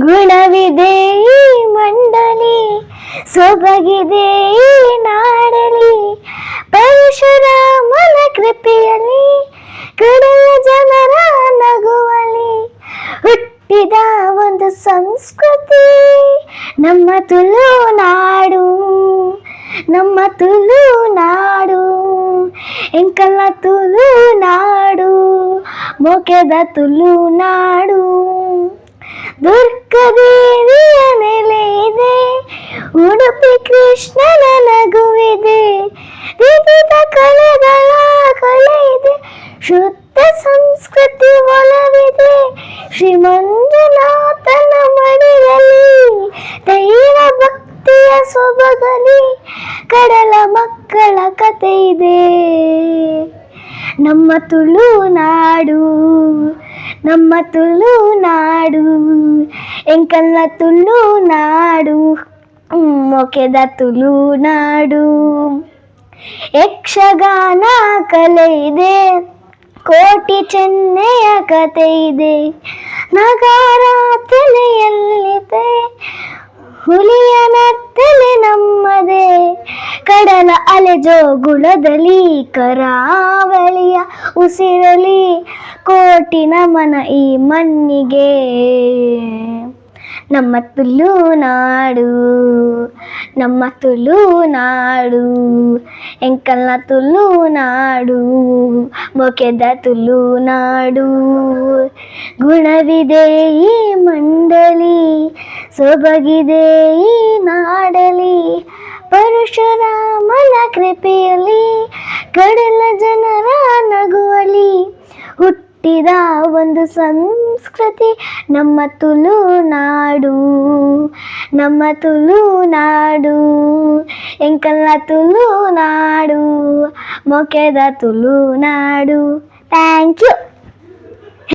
ಗುಣವಿದೆ ಈ ಮಂಡಲಿ ಸೊಬಗಿದೆ ಈ ನಾಡಲಿ ಪರಶುರಾಮನ ಕೃಪೆಯಲ್ಲಿ ಕಡೆಯ ಜನರ ನಗುವಲಿ ಹುಟ್ಟಿದ ಒಂದು ಸಂಸ್ಕೃತಿ, ನಮ್ಮ ತುಳು ನಾಡು, ನಮ್ಮ ತುಳು ನಾಡು. ಎಂಕಲ್ಲ ತುಳು ನಾಡು ಮೊಕೆದ ತುಳು ನಾಡು. ದುರ್ಗದೇವಿಯ ನೆಲೆ ಇದೆ. ಉಡುಪಿ ಕೃಷ್ಣನ ನಗುವಿದೆ. ವಿವಿಧ ಕಲೆಗಳ ಕಲೆ ಇದೆ ಶುದ್ಧ ಸಂಸ್ಕೃತಿ ಒಲವಿದೆ. ಶ್ರೀ ಮಂಜುನಾಥನ ದೈವ ಭಕ್ತಿಯ ಸೊಬಗಲಿ ಕಡಲ ಮಕ್ಕಳ ಕತೆ ಇದೆ ನಮ್ಮ ತುಳು ನಾಡು ನಮ್ಮ ತುಳು ನಾಡು, ಎಂಕಲ್ಲ ತುಳು ನಾಡು, ಮೊಕೆದ ತುಳು ನಾಡು. ಯಕ್ಷಗಾನ ಕಲೆ ಇದೆ, ಕೋಟಿ ಚೆನ್ನೆಯ ಕತೆ ಇದೆ. ನಗಾರ ತಲೆಯಲ್ಲಿದೆ ನಮ್ಮದೇ ಕಡಲ ಅಲೆ ಜೋಗುಳದಲ್ಲಿ ಕರಾವಳಿಯ ಉಸಿರಲಿ ಕೋಟಿ ನಮನ ಈ ಮಣ್ಣಿಗೆ. ನಮ್ಮ ತುಳು ನಾಡು, ನಮ್ಮ ತುಳು ನಾಡು, ಎಂಕಲ್ನ ತುಳು ನಾಡು ಮೊಕೆದ ತುಳು ನಾಡು. ಗುಣವಿದೆ ಈ ಮಂಡಲಿ, ಸೊಬಗಿದೆ ಈ ನಾಡಲಿ ಪರಶುರಾಮನ ಕೃಪೆಯಲ್ಲಿ ಕಡಲ ಜನರ ನಗುವಲಿ ಹುಟ್ಟಿದ ಒಂದು ಸಂಸ್ಕೃತಿ ನಮ್ಮ ತುಳುನಾಡು ನಮ್ಮ ತುಳುನಾಡು ಎಂಕಲ್ಲ ತುಳು ನಾಡು, ಮೊಕೆದ ತುಳುನಾಡು ಥ್ಯಾಂಕ್ ಯು